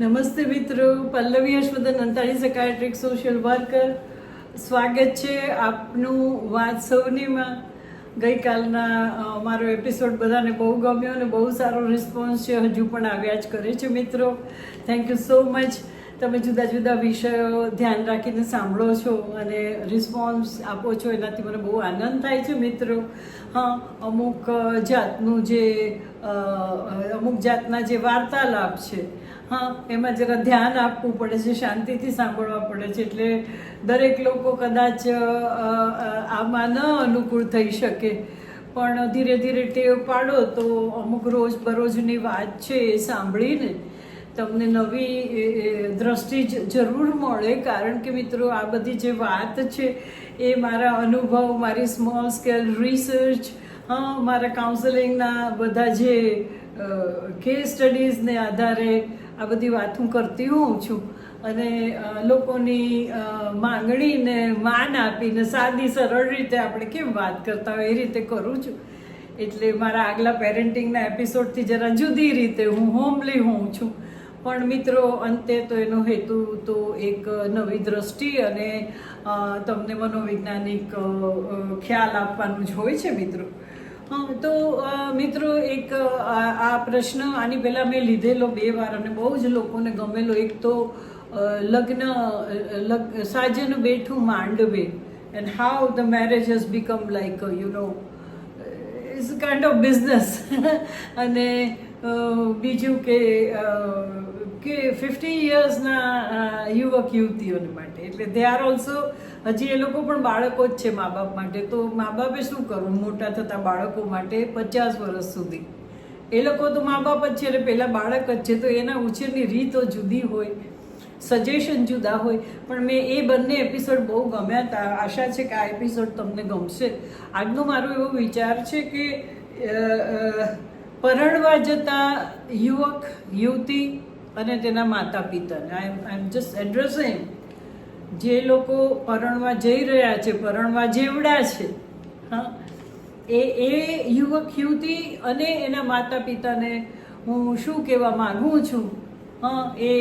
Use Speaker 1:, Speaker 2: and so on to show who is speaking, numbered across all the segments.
Speaker 1: નમસ્તે મિત્રો, Pallavi Harshvardhan Antani psychiatric social worker સ્વાગત છે આપનું વાત સૌનીમાં. ગઈકાલના મારો એપિસોડ બધાને બહુ ગમ્યો અને બહુ સારો રિસ્પોન્સ છે. હજુ પણ આવ્યા જ કરે છે મિત્રો. થેન્ક યુ સો મચ તમે જુદા જુદા વિષયો ધ્યાન રાખીને સાંભળો છો અને રિસ્પોન્સ આપો છો, એનાથી મને બહુ આનંદ થાય છે મિત્રો. હા, અમુક જાતનું જે અમુક જાતના જે વાર્તાલાપ છે હા, એમાં જરા ધ્યાન આપવું પડે છે, શાંતિથી સાંભળવા પડે છે, એટલે દરેક લોકો કદાચ આમાં ન અનુકૂળ થઈ શકે. પણ ધીરે ધીરે ટેવ પાડો તો અમુક રોજ બરોજની વાત છે એ સાંભળીને તમને નવી દ્રષ્ટિ જરૂર મળે. કારણ કે મિત્રો, આ બધી જે વાત છે એ મારા અનુભવ, મારી સ્મોલ સ્કેલ રિસર્ચ હા, મારા કાઉન્સેલિંગના બધા જે કેસ સ્ટડીઝને આધારે આ બધી વાત હું કરતી હોઉં છું. અને લોકોની માંગણીને માન આપીને સાદી, સરળ રીતે આપણે કેમ વાત કરતા હોય એ રીતે કરું છું. એટલે મારા આગલા પેરેન્ટિંગના એપિસોડથી જરા જુદી રીતે હું હોમલી હોઉં છું. પણ મિત્રો, અંતે તો એનો હેતુ તો એક નવી દ્રષ્ટિ અને તમને મનોવૈજ્ઞાનિક ખ્યાલ આપવાનું જ હોય છે મિત્રો. હા, તો મિત્રો, એક આ પ્રશ્ન આની પહેલાં મેં લીધેલો બે વાર અને બહુ જ લોકોને ગમેલો. એક તો લગ્ન સાજન બેઠું માંડવે and how the marriage has become like you know is kind of business અને બીજું કે કે ફિફ્ટી યર્સના યુવક, યુવતીઓને માટે. એટલે દે આર ઓલ્સો હજી એ લોકો પણ બાળકો જ છે મા બાપ માટે. તો મા બાપે શું કરવું? મોટા થતા બાળકો માટે પચાસ વર્ષ સુધી. એ લોકો તો મા બાપ જ છે, એટલે પહેલાં બાળક જ છે. તો એના ઉછેરની રીતો જુદી હોય સજેશન જુદા હોય. પણ મેં એ બંને એપિસોડ બહુ ગમ્યા હતા. આશા છે કે આ એપિસોડ તમને ગમશે. આજનો મારો એવો વિચાર છે કે પરણવા જતા યુવક, યુવતી અને તેના માતા પિતાને આઈ એમ આઈ એમ જસ્ટ એડ્રેસિંગ જે લોકો પરણવા જઈ રહ્યા છે, પરણવા જેવડા છે, હા, એ એ યુવક, યુવતી અને એના માતા પિતાને હું શું કહેવા માગું છું, હા, એ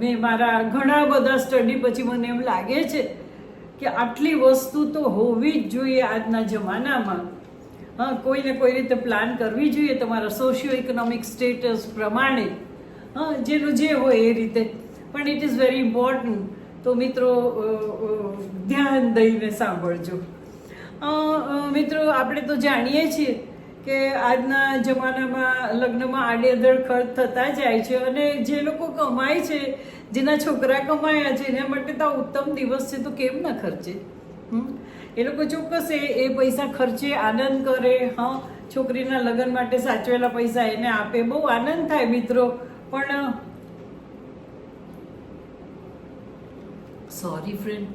Speaker 1: મેં મારા ઘણા બધા સ્ટડી પછી મને એમ લાગે છે કે આટલી વસ્તુ તો હોવી જ જોઈએ આજના જમાનામાં. હા, કોઈને કોઈ રીતે પ્લાન કરવી જોઈએ તમારા સોશિયો ઇકોનોમિક સ્ટેટસ પ્રમાણે. હા, જેનું જે હોય એ રીતે. પણ ઇટ ઇઝ વેરી ઇમ્પોર્ટન્ટ તો મિત્રો ધ્યાન દઈને સાંભળજો. મિત્રો, આપણે તો જાણીએ છીએ કે આજના જમાનામાં લગ્નમાં આડેધડ ખર્ચ થતા જાય છે અને જે લોકો કમાય છે, જેના છોકરા કમાયા છે, એના માટે તો આ ઉત્તમ દિવસ છે, તો કેમ ના ખર્ચે? એ લોકો ચોક્કસ એ એ પૈસા ખર્ચે, આનંદ કરે, હા? છોકરીના લગ્ન માટે સાચવેલા પૈસા એને આપે. બહુ આનંદ થાય મિત્રો. પણ સોરી ફ્રેન્ડ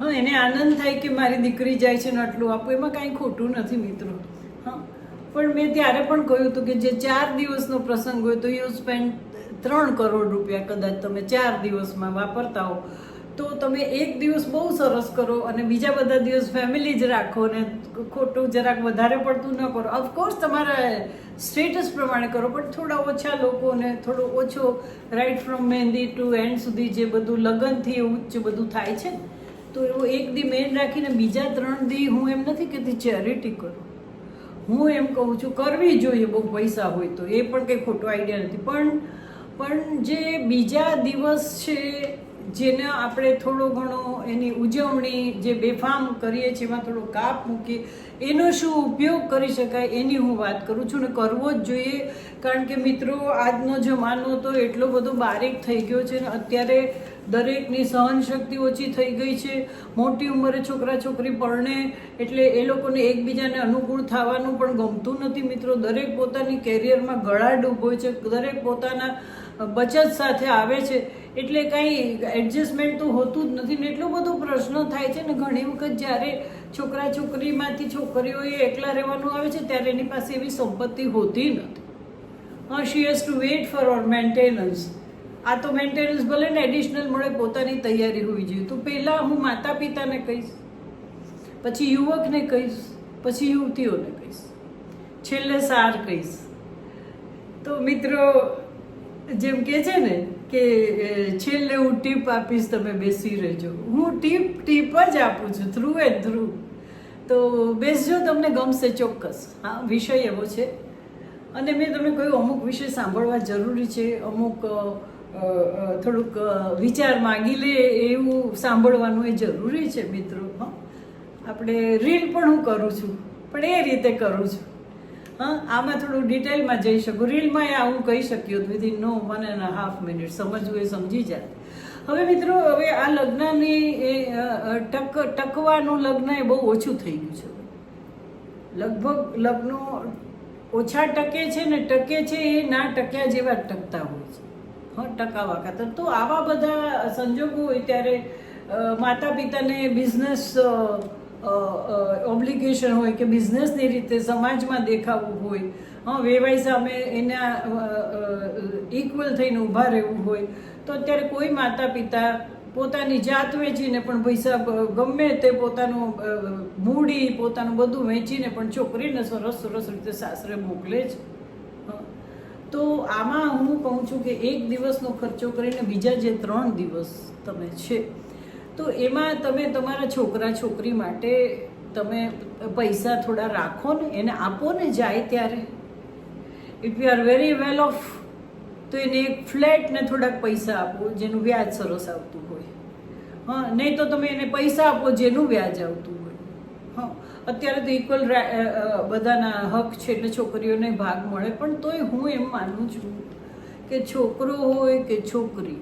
Speaker 1: હા એને આનંદ થાય કે મારી દીકરી જાય છે ને આટલું આપું એમાં કાંઈ ખોટું નથી મિત્રો. હા પણ મેં ત્યારે પણ કહ્યું હતું કે જે ચાર દિવસનો પ્રસંગ હોય તો યુ સ્પેન્ડ ત્રણ કરોડ રૂપિયા કદાચ તમે ચાર દિવસમાં વાપરતા હો. તો તમે એક દિવસ બહુ સરસ કરો અને બીજા બધા દિવસ ફેમિલી જ રાખો ને ખોટું જરાક વધારે પડતું ન કરો. ઓફકોર્સ તમારા સ્ટેટસ પ્રમાણે કરો, પણ થોડા ઓછા લોકોને થોડો ઓછો right from mehendi to end સુધી જે બધું લગ્નથી ઉચ્ચ બધું થાય છે, તો એવો એક દી મેન રાખીને બીજા ત્રણ દી હું એમ નથી કહેતી ચેરિટી કરો. હું એમ કહું છું, કરવી જોઈએ બહુ પૈસા હોય તો, એ પણ કંઈ ખોટો આઈડિયા નથી. પણ પણ જે બીજા દિવસ છે જેને આપણે થોડો ઘણો એની ઉજવણી જે બેફામ કરીએ છીએ, એમાં થોડો કાપ મૂકીએ એનો શું ઉપયોગ કરી શકાય એની હું વાત કરું છું ને કરવો જ જોઈએ. કારણ કે મિત્રો, આજનો જમાનો તો એટલો બધો બારીક થઈ ગયો છે ને અત્યારે દરેકની સહનશક્તિ ઓછી થઈ ગઈ છે. મોટી ઉંમરે છોકરા છોકરી પરણે એટલે એ લોકોને એકબીજાને અનુકૂળ થવાનું પણ ગમતું નથી. મિત્રો, દરેક પોતાની કેરિયરમાં ગળાડૂબ હોય છે, દરેક પોતાના બચત સાથે આવે છે. એટલે કાંઈ એડજસ્ટમેન્ટ તો હોતું જ નથી ને એટલો બધો પ્રશ્ન થાય છે ને ઘણી વખત જ્યારે છોકરા છોકરીમાંથી છોકરીઓએ એકલા રહેવાનું આવે છે ત્યારે એની પાસે એવી સંપત્તિ હોતી નથી. હા she has to wait for or maintenance આ તો મેન્ટેનન્સ ભલે ને એડિશનલ મળે, પોતાની તૈયારી હોવી જોઈએ. તો પહેલાં હું માતા પિતાને કહીશ, પછી યુવકને કહીશ, પછી યુવતીઓને કહીશ, છેલ્લે સાર કહીશ. તો મિત્રો, જેમ કે છે ને કે છેલ્લે હું ટીપ આપીશ તમે બેસી રહેજો. હું ટીપ ટીપ જ આપું છું થ્રુ એન્ડ થ્રુ તો બેસજો, તમને ગમશે ચોક્કસ. હા, વિષય એવો છે. અને મેં તમને કહ્યું, અમુક વિષય સાંભળવા જરૂરી છે. અમુક થોડુંક વિચાર માગી લે એવું સાંભળવાનું એ જરૂરી છે, મિત્રો. આપણે રીલ પણ હું કરું છું. પણ એ રીતે કરું છું. હા, આમાં થોડું ડિટેલમાં જઈ શકું. રીલમાં આ હું કહી શક્યો within no one and half minute સમજવું એ સમજી જાય. હવે મિત્રો, હવે આ લગ્નની એ ટક, ટકવાનું લગ્ન એ બહુ ઓછું થઈ ગયું છે. લગભગ લગ્નો ઓછા ટકે છે ને ટકે છે એ ના ટક્યા જેવા ટકતા હોય છે. હા, ટકાવા ખાતર. તો આવા બધા સંજોગો હોય ત્યારે માતા પિતાને બિઝનેસ ઓબ્લિગેશન હોય કે બિઝનેસની રીતે સમાજમાં દેખાવું હોય. હા, વેવાઈ સામે એના ઇક્વલ થઈને ઊભા રહેવું હોય. તો અત્યારે કોઈ માતા પિતા પોતાની જાત વેચીને પણ પૈસા ગમે તે પોતાનું મૂડી, પોતાનું બધું વેચીને પણ છોકરીને સરસ સરસ રીતે સાસરે મોકલે છે. તો આમાં હું કહું છું કે એક દિવસનો ખર્ચો કરીને બીજા જે ત્રણ દિવસ તમે છે તો એમાં તમે તમારા છોકરા, છોકરી માટે તમે પૈસા થોડા રાખો ને, એને આપો ને જાય ત્યારે. If you are very well off તો એને એક ફ્લેટ ને થોડાક પૈસા આપો, જેનું વ્યાજ સરસ આવતું હોય. હા, નહીં તો તમે એને પૈસા આપો, જેનું વ્યાજ આવતું હોય. હા, અત્યારે તો ઇક્વલ બધાના હક છે એટલે છોકરીઓને ભાગ મળે, પણ તોય હું એમ માનું છું કે છોકરો હોય કે છોકરી,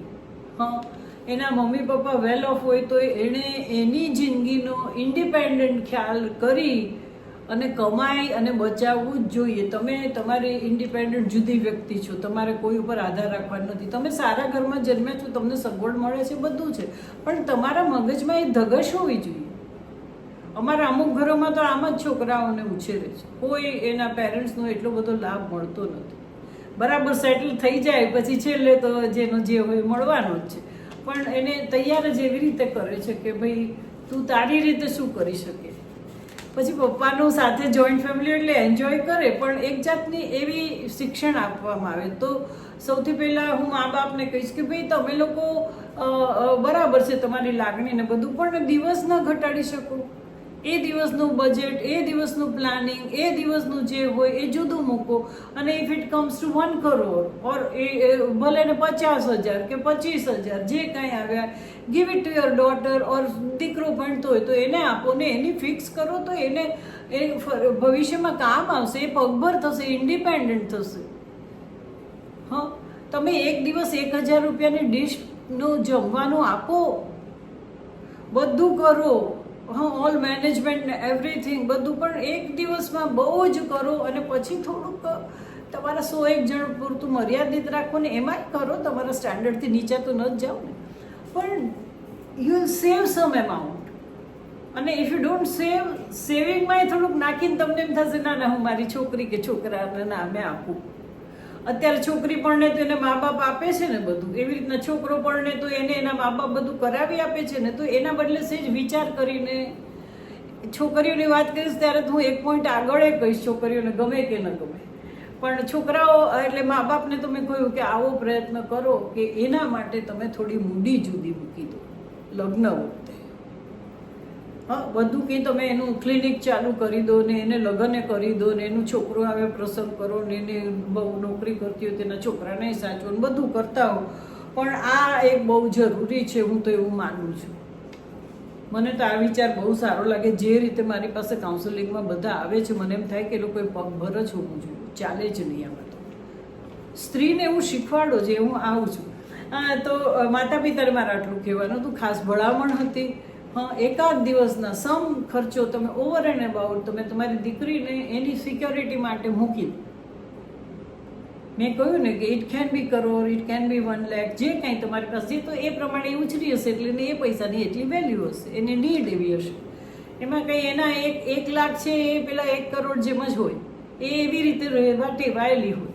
Speaker 1: હા એના મમ્મી પપ્પા વેલ ઓફ હોય તો એણે એની જિંદગીનો ઇન્ડિપેન્ડન્ટ ખ્યાલ કરી અને કમાઈ અને બચાવવું જ જોઈએ. તમે તમારી ઇન્ડિપેન્ડન્ટ જુદી વ્યક્તિ છો. તમારે કોઈ ઉપર આધાર રાખવાનો નથી. તમે સારા ઘરમાં જન્મ્યા છો, તમને સગવડ મળે છે, બધું છે. પણ તમારા મગજમાં એ ધગશ હોવી જોઈએ. અમારા અમુક ઘરોમાં તો આમ જ છોકરાઓને ઉછેરે છે. કોઈ એના પેરેન્ટ્સનો એટલો બધો લાભ મળતો નથી. બરાબર સેટલ થઈ જાય, પછી છેલ્લે તો જેનો જે હોય મળવાનો જ છે. પણ એને તૈયાર જ એવી રીતે કરે છે કે ભાઈ તું તારી રીતે શું કરી શકે. પછી પપ્પાનું સાથે જોઈન્ટ ફેમિલી એટલે એન્જોય કરે, પણ એક જાતની એવી શિક્ષણ આપવામાં આવે. તો સૌથી પહેલાં હું મા બાપને કહીશ કે ભાઈ તમે લોકો બરાબર છે તમારી લાગણી ને બધું, પણ દિવસ ન ઘટાડી શકો. એ દિવસનું બજેટ એ દિવસનું પ્લાનિંગ એ દિવસનું જે હોય એ જુદું મૂકો. અને if it comes to one crore or એ ભલે ને પચાસ હજાર કે પચીસ હજાર, જે કાંઈ આવ્યા give it to your daughter or દીકરો ભણતો હોય તો એને આપો ને એની ફિક્સ કરો તો એને, એ ભવિષ્યમાં કામ આવશે, એ પગભર થશે ઇન્ડિપેન્ડન્ટ થશે. હા? તમે એક દિવસ એક હજાર રૂપિયાની ડિશનું જમવાનું આપો. બધું કરો. ઓલ મેનેજમેન્ટ ને એવરીથિંગ બધું પણ એક દિવસમાં બહુ જ કરો અને પછી થોડુંક તમારા સો એક જણ પૂરતું મર્યાદિત રાખો ને એમાંય કરો, તમારા સ્ટાન્ડર્ડથી નીચે તો ન જ જાઓ ને. પણ you will save some amount અને ઇફ યુ ડોન્ટ સેવ સેવિંગમાં થોડુંક નાખીને તમને એમ થશે, ના ના, હું મારી છોકરી કે છોકરાને ના, મેં આપું. અત્યારે છોકરી પરણે તો એને મા બાપ આપે છે ને બધું. એવી રીતના છોકરો પરણે તો એને એના મા બાપ બધું કરાવી આપે છે ને, તો એના બદલે સેજ વિચાર કરીને છોકરીઓની વાત કરીશ ત્યારે તો હું એક પોઈન્ટ આગળ કહીશ છોકરીઓને ગમે કે ન ગમે. પણ છોકરાઓ, એટલે મા બાપને તો મેં કહ્યું કે આવો પ્રયત્ન કરો કે એના માટે તમે થોડી મૂડી જુદી મૂકી દો, લગ્ન હા, બધું કંઈ તમે એનું ક્લિનિક ચાલુ કરી દો ને એને લગ્ને કરી દો ને એનું છોકરો આવે પ્રસંગ કરો ને એને બહુ નોકરી કરતી હોય, તેના છોકરાને સાચવો ને બધું કરતા હો. પણ આ એક બહુ જરૂરી છે, હું તો એવું માનું છું. મને તો આ વિચાર બહુ સારો લાગે, જે રીતે મારી પાસે કાઉન્સેલિંગમાં બધા આવે છે, મને એમ થાય કે એ લોકોએ પગભર જ હોવું જોઈએ. ચાલે જ નહીં આમાં તો સ્ત્રીને હું શીખવાડો જે હું આવું છું. હા, તો માતા પિતાને મારે આટલું કહેવાનું હતું. ખાસ ભલામણ હતી. હા, એકાદ દિવસના સમ ખર્ચો તમે ઓવર એન્ડ અબાઉટ તમે તમારી દીકરીને એની સિક્યોરિટી માટે મૂકી મેં કહ્યું ને કે it can be crore it can be one lakh જે કાંઈ તમારી પાસે તો એ પ્રમાણે ઉછરી હશે એટલે એ પૈસાની એટલી વેલ્યુ હશે, એની નીડ એવી હશે. એમાં કંઈ એના એક એક લાખ છે, એ પેલા એક કરોડ જેમ જ હોય. એ એવી રીતે રહેવા ટેવાયેલી હોય.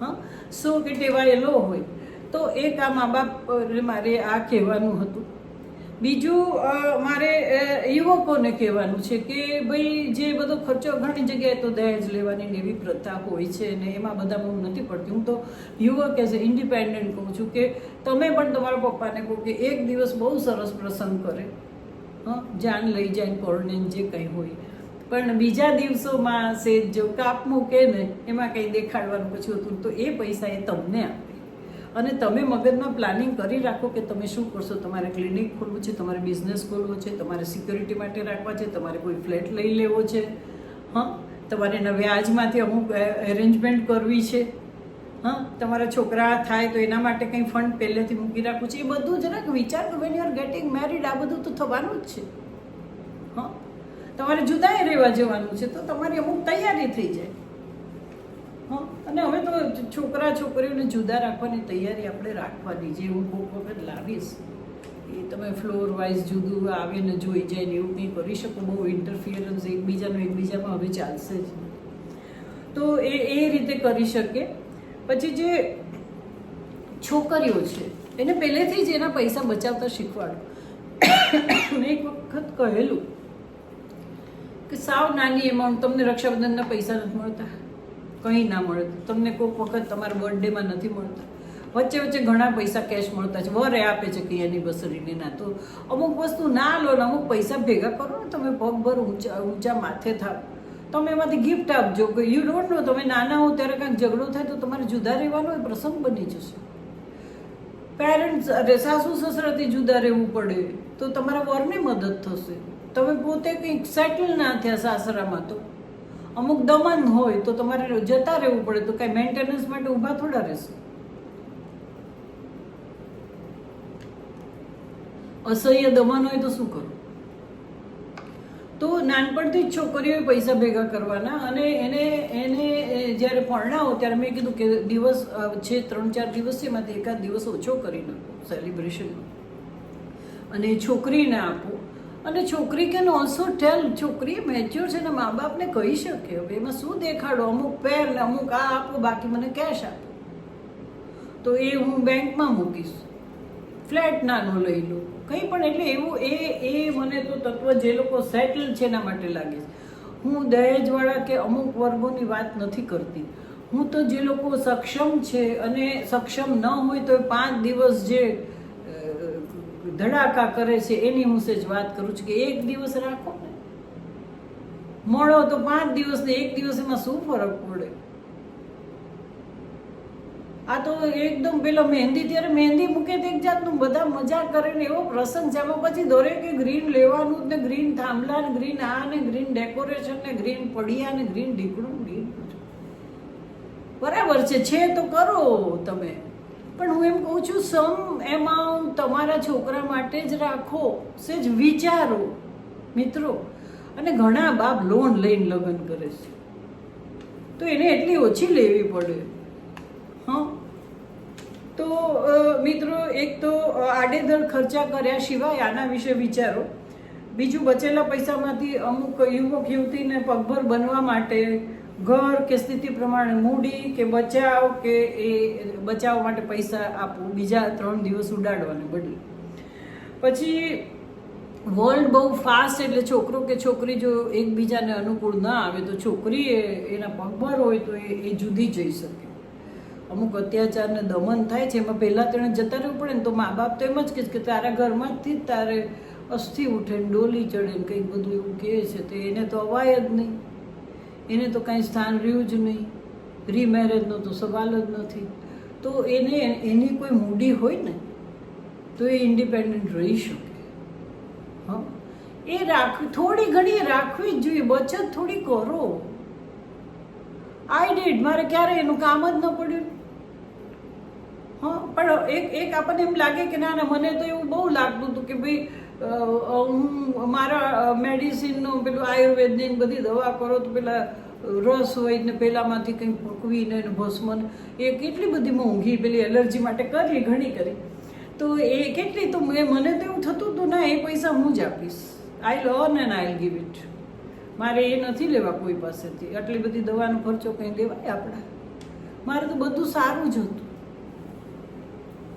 Speaker 1: હા, સો કે ટેવાયેલો હોય. તો એ કામ આ બાપ મારે આ કહેવાનું હતું બીજું મારે યુવકોને કહેવાનું છે કે ભાઈ જે બધો ખર્ચો ઘણી જગ્યાએ તો દહેજ લેવાની એવી પ્રથા હોય છે ને એમાં બધા હું નથી પડતી. હું તો યુવક એઝ એ ઇન્ડિપેન્ડન્ટ કહું છું કે તમે પણ તમારા પપ્પાને કહો કે એક દિવસ બહુ સરસ પ્રસંગ કરે. હં, જાન લઈ જાય પરણે જે કંઈ હોય. પણ બીજા દિવસોમાં સેજ જો કાપ મૂકે ને, એમાં કંઈ દેખાડવાનું પછી હતું તો એ પૈસા એ તમને આપે. અને તમે મગજમાં પ્લાનિંગ કરી રાખો કે તમે શું કરશો? તમારે ક્લિનિક ખોલવું છે, તમારે બિઝનેસ ખોલવો છે, તમારે સિક્યોરિટી માટે રાખવા છે, તમારે કોઈ ફ્લેટ લઈ લેવો છે? હા? તમારે નવે વ્યાજમાંથી અમુક એરેન્જમેન્ટ કરવી છે? હા? તમારા છોકરા થાય તો એના માટે કંઈ ફંડ પહેલેથી મૂકી રાખવું છે? એ બધું જરાક વિચાર when you are getting married આ બધું તો થવાનું જ છે. હા? તમારે જુદાએ રહેવા જવાનું છે, તો તમારી અમુક તૈયારી થઈ જાય. અને હવે તો છોકરા છોકરીઓને જુદા રાખવાની તૈયારી આપણે રાખવાની, જે હું કોઈક વખત લાવીશ, એ તમે ફ્લોર વાઇઝ જુદું આવે ને જોઈ જાય ને એવું કંઈ કરી શકો. બહુ ઇન્ટરફિયરન્સ એકબીજાનું એકબીજામાં હવે ચાલશે જ. તો એ એ રીતે કરી શકે. પછી જે છોકરીઓ છે, એને પહેલેથી જ એના પૈસા બચાવતા શીખવાડો. મેં એક વખત કહેલું કે સાવ નાની એમાઉન્ટ તમને રક્ષાબંધનના પૈસા નથી મળતા. કંઈ ના મળે. તમને કોઈક વખત તમારા બર્થડેમાં નથી મળતા. વચ્ચે વચ્ચે ઘણા પૈસા કેશ મળતા છે. વરે આપે છે કે એનિવર્સરીને ના. તો અમુક વસ્તુ ના લો ને અમુક પૈસા ભેગા કરો ને તમે પગભર ઊંચા ઊંચા માથે થાવ તમે એમાંથી ગિફ્ટ આપજો. કે યુ ડોન્ટ નો તમે નાના હો ત્યારે કાંઈક ઝઘડો થાય તો તમારે જુદા રહેવાનો એ પ્રસંગ બની જશે. પેરેન્ટ્સ અરે સાસુ સસરાથી જુદા રહેવું પડે. તો તમારા વરને મદદ થશે. તમે પોતે કંઈક સેટલ ના થયા સાસરામાં તો. અમુક દમન હોય તો તમારે જતા રહેવું પડે તો કાંઈ મેન્ટેનન્સ માટે ઊભા થોડા રહેશે. અસહ્ય દમન હોય તો શું કરો? તો નાનપણથી જ છોકરીઓએ પૈસા ભેગા કરવાના અને એને એને જ્યારે પરણાવો ત્યારે મેં કીધું કે દિવસ છે ત્રણ ચાર દિવસ છે, એમાંથી એકાદ દિવસ ઓછો કરી નાખો સેલિબ્રેશનમાં અને છોકરીને આપો. અને છોકરી કેન ઓલ્સો ટેલ છોકરી મેચ્યોર છે ને મા બાપને કહી શકે. હવે એમાં શું દેખાડો? અમુક પહેર ને અમુક આ આપો, બાકી મને કેશ આપો. તો એ હું બેંકમાં મૂકીશ. ફ્લેટ નાનો લઈ લો કંઈ પણ એટલે એવું એ એ મને તો તત્વ જે લોકો સેટલ છે એના માટે લાગે છે. હું દહેજવાળા કે અમુક વર્ગોની વાત નથી કરતી. હું તો જે લોકો સક્ષમ છે અને સક્ષમ ન હોય તો પાંચ દિવસ જે ધડાકા કરે છે, એની હું સેજ વાત કરું છું કે એક દિવસ રાખો મળો તો પાંચ દિવસ ને એક દિવસ એમાં શું ફરક પડે? આ તો એકદમ પેલો મહેંદી, ત્યારે મહેંદી મૂકે તો એક જાતનું બધા મજા કરે ને એવો પ્રસંગ જેમાં પછી દરેકે ગ્રીન લેવાનું જ ને, ગ્રીન થાંભલા ને, ગ્રીન આ ને, ગ્રીન ડેકોરેશન ને, ગ્રીન પડિયા ને, ગ્રીન ઢીકણું, ગ્રીન બરાબર છે છે તો કરો તમે. પણ હું એમ કહું છું સમ એમાઉન્ટ તમારા છોકરા માટે જ રાખો સેજ વિચારો, મિત્રો. અને ઘણા બાપ લોન લઈને લગ્ન કરે છે. તો એને એટલી ઓછી લેવી પડે. હા? તો મિત્રો, એક તો આડેધડ ખર્ચા કર્યા સિવાય આના વિશે વિચારો. બીજું બચેલા પૈસામાંથી અમુક યુવક યુવતીને પગભર બનવા માટે ઘર કે સ્થિતિ પ્રમાણે મૂડી કે બચાવ કે એ બચાવ માટે પૈસા આપવું બીજા ત્રણ દિવસ ઉડાડવાને બદલે. પછી વર્લ્ડ બહુ ફાસ્ટ એટલે છોકરો કે છોકરી જો એકબીજાને અનુકૂળ ના આવે તો છોકરી એના પગભર હોય તો એ જુદી જઈ શકે. અમુક અત્યાચારને દમન થાય છે, એમાં પહેલાં તેણે જતા રહેવું પડે ને તો મા બાપ તો એમ જ કે તારા ઘરમાંથી જ તારે અસ્થિ ઉઠે ને ડોલી ચડે ને કંઈક બધું એવું કહે છે, તો એને તો અવાય જ નહીં. એને તો કાંઈ સ્થાન રહ્યું જ નહીં. રીમેરેજનો તો સવાલ જ નથી. તો એને, એની કોઈ મૂડી હોય ને, તો એ ઇન્ડિપેન્ડન્ટ રહી શકે. હા? એ રાખ, થોડી ઘણી રાખવી જ જોઈએ, બચત થોડી કરો. આઈ ડીડ મારે ક્યારે એનું કામ જ ન પડ્યું? હા? પણ એક એક આપણને એમ લાગે કે ના ના, મને તો એવું બહુ લાગતું હતું કે ભાઈ હું મારા મેડિસિનનું પેલું આયુર્વેદની બધી દવા કરો તો પેલા રસ હોય ને પહેલાંમાંથી કંઈક ભૂકવીને ને ભસ્મન એ કેટલી બધી મોંઘી પેલી એલર્જી માટે કરી ઘણી કરી. તો એ કેટલી તો મેં, મને તો એવું થતું હતું, ના, એ પૈસા હું જ આપીશ. I learn and I give it મારે એ નથી લેવા કોઈ પાસેથી. આટલી બધી દવાનો ખર્ચો કંઈ લેવાય આપણા? મારે તો બધું સારું જ હતું.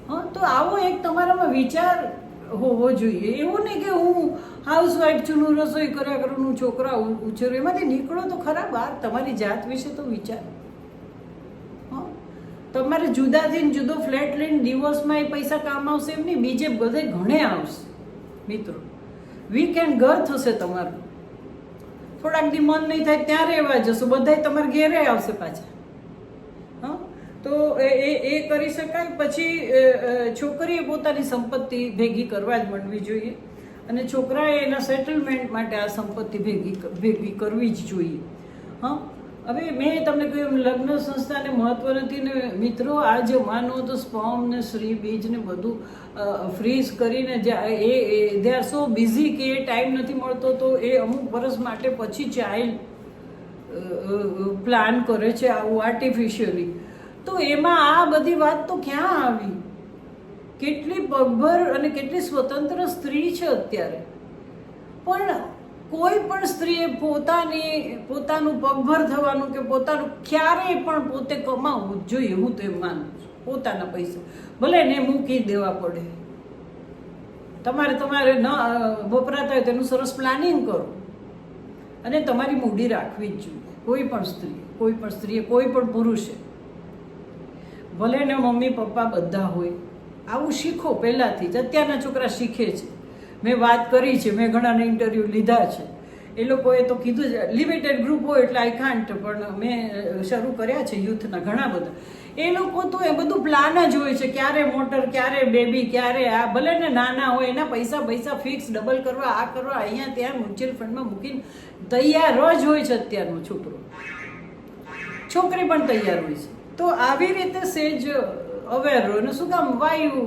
Speaker 1: હા, તો આવો એક તમારામાં વિચાર હોવો જોઈએ. એવું નહીં કે હું હાઉસવાઈફ છું હું રસોઈ કર્યા કરું હું છોકરા ઉછેરું. એમાંથી નીકળો તો ખરા. બહાર તમારી જાત વિશે તો વિચાર? તમારે જુદા થઈને જુદો ફ્લેટ લઈને ડિવોર્સમાં એ પૈસા કામ આવશે એમ નહીં. બીજે બધે ઘણે આવશે, મિત્રો. વીકેન્ડ ઘર થશે તમારું. થોડાક દી મન નહીં થાય ત્યાં રહેવા જશો. બધાય તમારે ઘેરે આવશે પાછા? તો એ એ કરી શકાય. પછી છોકરીએ પોતાની સંપત્તિ ભેગી કરવા જ માંડવી જોઈએ. અને છોકરાએ એના સેટલમેન્ટ માટે આ સંપત્તિ ભેગી ભેગી કરવી જ જોઈએ. હં? હવે મેં તમને કહ્યું લગ્ન સંસ્થાને મહત્વ નથી ને મિત્રો, આ જમાનો તો સ્પોમ ને શ્રી બીજ ને બધું ફ્રીઝ કરીને એ દે આર સો બિઝી કે એ ટાઈમ નથી મળતો તો એ અમુક વર્ષ માટે પછી ચાઇલ્ડ પ્લાન કરે છે આવું આર્ટિફિશિયલી તો એમાં આ બધી વાત તો ક્યાં આવી? કેટલી પગભર અને કેટલી સ્વતંત્ર સ્ત્રી છે અત્યારે. પણ કોઈ પણ સ્ત્રીએ પોતાની, પોતાનું પગભર થવાનું કે પોતાનું ક્યારેય પણ પોતે કમાવવું જોઈએ, હું તો એમ માનું છું. પોતાના પૈસા. ભલે ને મૂકી દેવા પડે. તમારે તમારે ન વપરાતા હોય તેનું સરસ પ્લાનિંગ કરો. અને તમારી મૂડી રાખવી જ જોઈએ. કોઈ પણ સ્ત્રી કોઈ પણ સ્ત્રીએ, કોઈ પણ પુરુષે. ભલે ને મમ્મી, પપ્પા બધા હોય. આવું શીખો પહેલાંથી જ. અત્યારના છોકરા શીખે છે. મેં વાત કરી છે, મેં ઘણાને ઇન્ટરવ્યૂ લીધા છે. એ લોકોએ તો કીધું છે લિમિટેડ ગ્રુપ હોય એટલે આઈ કાન્ટ પણ મેં શરૂ કર્યા છે યુથના ઘણા બધા. એ લોકો તો એ બધું પ્લાન જ હોય છે, ક્યારે મોટર, ક્યારે બેબી ક્યારે આ. ભલે ને નાના હોય, એના પૈસા પૈસા ફિક્સ ડબલ કરવા, આ કરવા, અહીંયા ત્યાં મ્યુચ્યુઅલ ફંડમાં મૂકીને તૈયાર જ હોય છે અત્યારનો છોકરો. છોકરી પણ તૈયાર હોય છે. તો આવી રીતે સેજ અવેર રહો અને શું કામ વાયુ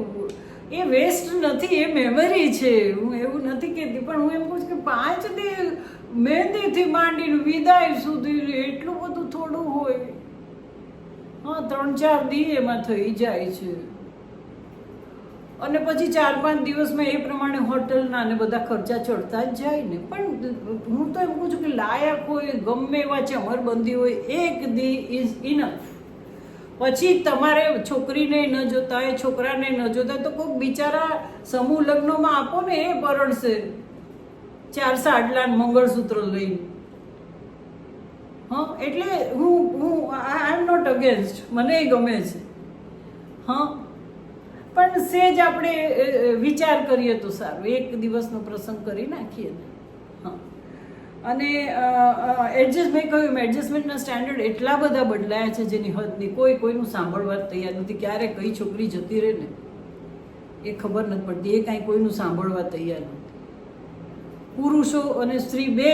Speaker 1: એ વેસ્ટ નથી, એ મેમરી છે. હું એવું નથી કહેતી, પણ હું એમ કહું છું કે પાંચ દે મહેંદીથી માંડીને વિદાય સુધી એટલું બધું થોડું હોય. હા, ત્રણ ચાર દી એમાં થઈ જાય છે. અને પછી ચાર પાંચ દિવસમાં એ પ્રમાણે હોટલના ને બધા ખર્ચા ચડતા જ જાય ને. પણ હું તો એમ કહું છું કે લાયક હોય, ગમે એવા ચમરબંધી હોય, એક દી ઇઝ ઇનફ પછી તમારે છોકરીને ન જોતા હોય, છોકરાને ન જોતા તો કોઈક બિચારા સમૂહ લગ્નોમાં આપો ને એ પરણશે ચાર સાડલા મંગળસૂત્ર લઈને. હા, એટલે હું હું આઈ એમ નોટ અગેન્સ્ટ મને ગમે છે. હા, પણ સેજ આપણે વિચાર કરીએ તો સારું. એક દિવસનો પ્રસંગ કરી નાખીએ. ને અને એડજસ્ટ મેં કહ્યું એમ, એડજસ્ટમેન્ટના સ્ટાન્ડર્ડ એટલા બધા બદલાયા છે જેની હદની કોઈ કોઈનું સાંભળવા તૈયાર નથી. ક્યારે કઈ છોકરી જતી રહે ને, એ ખબર નથી પડતી. એ કાંઈ કોઈનું સાંભળવા તૈયાર નથી. પુરુષો અને સ્ત્રી બે,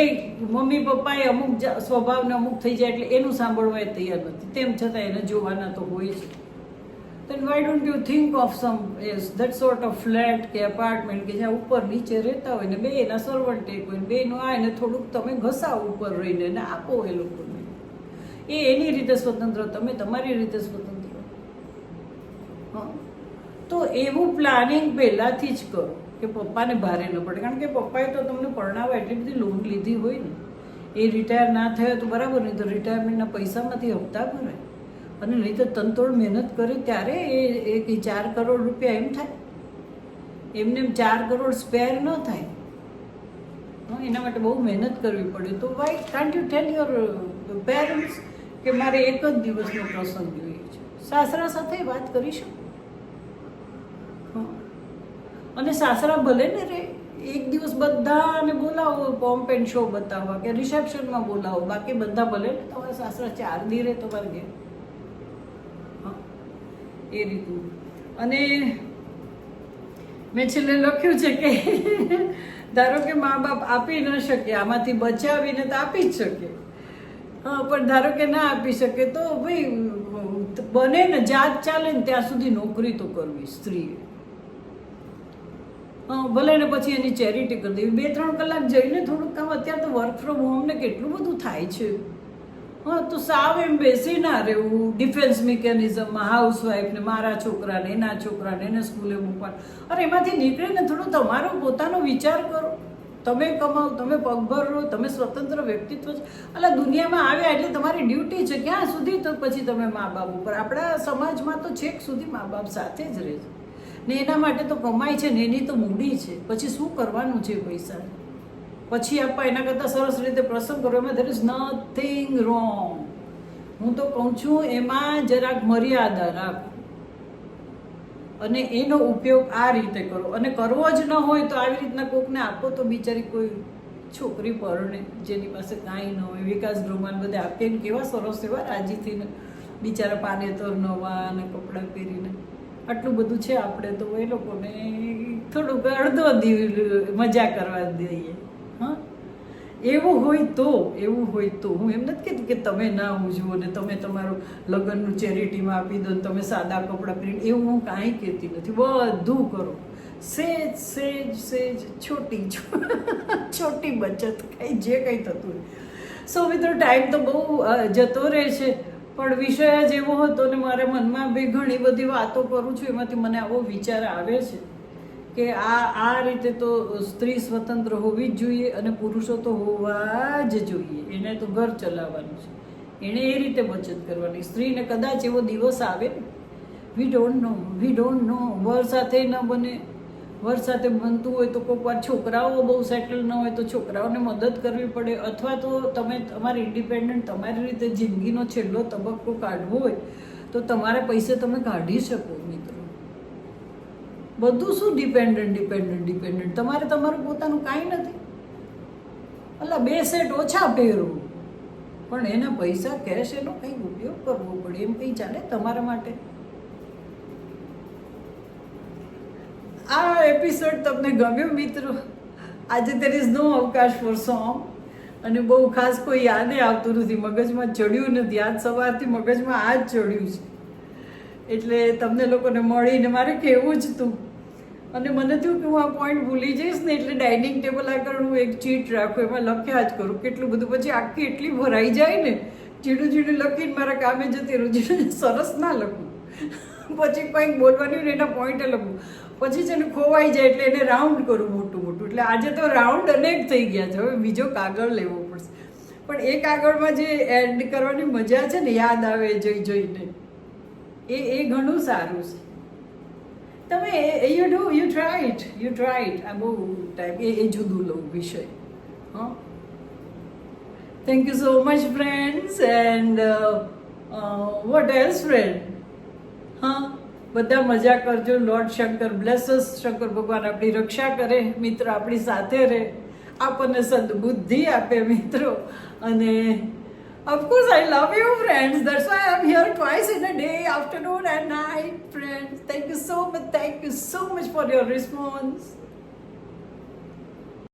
Speaker 1: મમ્મી પપ્પાએ અમુક સ્વભાવને અમુક થઈ જાય એટલે એનું સાંભળવા તૈયાર નથી. તેમ છતાં એને જોવાના તો હોય છે then why don't you think of some yes, that sort of flat કે apartment કે જ્યાં ઉપર નીચે રહેતા હોય ને બે એના સર્વન્ટ એક હોય ને બેનું આ ને થોડુંક તમે ઘસાવો ઉપર રહીને ને આપો એ લોકોને. એ એની રીતે સ્વતંત્ર તમે તમારી રીતે સ્વતંત્ર. તો એવું પ્લાનિંગ પહેલાંથી જ કરો કે પપ્પાને ભારે ન પડે. કારણ કે પપ્પાએ તો તમને પરણાવવા એટલી બધી લોન લીધી હોય ને. એ રિટાયર ના થયો તો બરાબર નહીં તો રિટાયરમેન્ટના પૈસામાંથી હપ્તા ભરાય. અને નહીં તો તનતોડ મહેનત કરે ત્યારે એ એક ચાર કરોડ રૂપિયા એમ થાય. એમને એમ ચાર કરોડ સ્પેર ન થાય. એના માટે બહુ મહેનત કરવી પડે. તો why can't you tell your parents કે મારે એક જ દિવસનો પ્રસંગ જોઈએ છે. સાસરા સાથે વાત કરીશું. અને સાસરા ભલે ને રે, એક દિવસ બધાને બોલાવો પોમ્પ એન્ડ શો બતાવવા કે રિસેપ્શનમાં બોલાવો. બાકી બધા ભલે ને તમારા સાસરા ચાર દી રહે તમારે ઘેર. એ રીતનું. અને મેં છેલ્લે લખ્યું છે કે ધારો કે મા બાપ આપી ન શકે, આમાંથી બચાવીને તો આપી જ શકે. હા, પણ ધારો કે ના આપી શકે તો ભાઈ, બને ને, જાત ચાલે ને ત્યાં સુધી નોકરી તો કરવી સ્ત્રીએ. ભલે ને પછી એની ચેરિટી કરી દેવી બે ત્રણ કલાક જઈને થોડુંક કામ, અત્યારે તો વર્ક ફ્રોમ હોમ ને કેટલું બધું થાય છે. હા, તો સાવ એમ બેસી ના રહેવું. ડિફેન્સ મિકેનિઝમમાં હાઉસવાઈફ ને, મારા છોકરાને, એના છોકરાને, એને સ્કૂલે મૂકવા અરે, એમાંથી નીકળીને થોડું તમારો પોતાનો વિચાર કરો. તમે કમાઓ તમે પગભર રહો, તમે સ્વતંત્ર વ્યક્તિત્વ છો. એટલે દુનિયામાં આવ્યા એટલે તમારી ડ્યુટી છે ક્યાં સુધી? તો પછી તમે મા બાપ ઉપર. આપણા સમાજમાં તો છેક સુધી મા બાપ સાથે જ રહે ને એના માટે તો કમાય છે ને એની તો મૂડી છે. પછી શું કરવાનું છે પૈસા પછી આપવા એના કરતાં સરસ રીતે પ્રસંગ કરો. એમાં ધેર ઇઝ નથિંગ રોંગ હું તો કહું છું, એમાં જરાક મર્યાદા રાખો. અને એનો ઉપયોગ આ રીતે કરો. અને કરવો જ ન હોય તો આવી રીતના કોકને આપો તો બિચારી કોઈ છોકરી પરણે જેની પાસે કાંઈ ન હોય. વિકાસ ગૃહમાં બધે આપે ને કેવા સરસ એવા રાજીથી બિચારા પાનેતર નવા અને કપડાં પહેરીને. આટલું બધું છે આપણે તો એ લોકોને થોડુંક અડધો મજા કરવા દઈએ. એવું હોય તો, એવું હોય તો. હું એમ નથી કહેતી કે તમે ના ઉજવો ને તમે તમારું લગ્નનું ચેરિટીમાં આપી દો ને તમે સાદા કપડાં પ્રિન્ટ એવું હું કાંઈ કહેતી નથી. બધું કરો. સેજ સેજ સેજ, છોટી છોટી બચત, કંઈ જે કંઈ થતું સો મિત્રો, ટાઈમ તો બહુ જતો રહે છે, પણ વિષય જ એવો હતો ને મારા મનમાં બી ઘણી બધી વાતો કરું છું, એમાંથી મને આવો વિચાર આવે છે. કે આ આ રીતે તો સ્ત્રી સ્વતંત્ર હોવી જ જોઈએ અને પુરુષો તો હોવા જ જોઈએ. એને તો ઘર ચલાવવાનું છે. એણે એ રીતે બચત કરવાની. સ્ત્રીને કદાચ એવો દિવસ આવે we don't know we don't know વર સાથે ન બને. વર સાથે બનતું હોય તો કોઈક વાર છોકરાઓ બહુ સેટલ ન હોય તો છોકરાઓને મદદ કરવી પડે. અથવા તો તમે, તમારી ઇન્ડિપેન્ડન્ટ તમારી રીતે જિંદગીનો છેલ્લો તબક્કો કાઢવો હોય તો તમારા પૈસે તમે કાઢી શકો, મિત્રો. બધું શું ડિપેન્ડન્ટ ડિપેન્ડન્ટ ડિપેન્ડન્ટ તમારે તમારું પોતાનું કાંઈ નથી. એટલે બે સેટ ઓછા પહેરો. પણ એના પૈસા કેશ એનો કંઈક ઉપયોગ કરવો પડે? એમ કંઈ ચાલે તમારા માટે? આ એપિસોડ તમને ગમ્યો મિત્રો? આજે તેર ઇઝ નો અવકાશ ફોર સોંગ અને બહુ ખાસ કોઈ યાદે આવતું નથી. મગજમાં ચડ્યું નથી. આજ સવારથી મગજમાં આ જ ચડ્યું છે. એટલે તમને લોકોને મળીને મારે કહેવું જ હતું. અને મને થયું કે હું આ પોઈન્ટ ભૂલી જઈશ ને એટલે ડાઇનિંગ ટેબલ આગળ હું એક ચીટ રાખું, એમાં લખ્યા જ કરું. કેટલું બધું પછી આખી એટલી ભરાઈ જાય ને ચીડું ચીડું લખીને મારા કામે જતી રહું ચીડું સરસ ના લખું. પછી કંઈક બોલવાની ને એના પોઈન્ટે લખું. પછી છે ને ખોવાઈ જાય એટલે એને રાઉન્ડ કરું મોટું મોટું. એટલે આજે તો રાઉન્ડ અનેક થઈ ગયા છે. હવે બીજો કાગળ લેવો પડશે. પણ એ કાગળમાં જે એડ કરવાની મજા છે ને, યાદ આવે જોઈ જોઈને, એ એ ઘણું સારું છે. તમે you do you try it you try it આ બહુ ટાઈપ એ એ જુદું લઉં વિષય. હા? Thank you so much friends and what else friend હા? બધા મજા કરજો. લોર્ડ શંકર બ્લેસસ શંકર ભગવાન આપણી રક્ષા કરે, મિત્ર આપણી સાથે રહે. આપણને સદબુદ્ધિ આપે, મિત્રો. અને Of course, I love you, friends. That's why I'm here twice in a day, afternoon and night, friends. Thank you so much. Thank you so much for your response.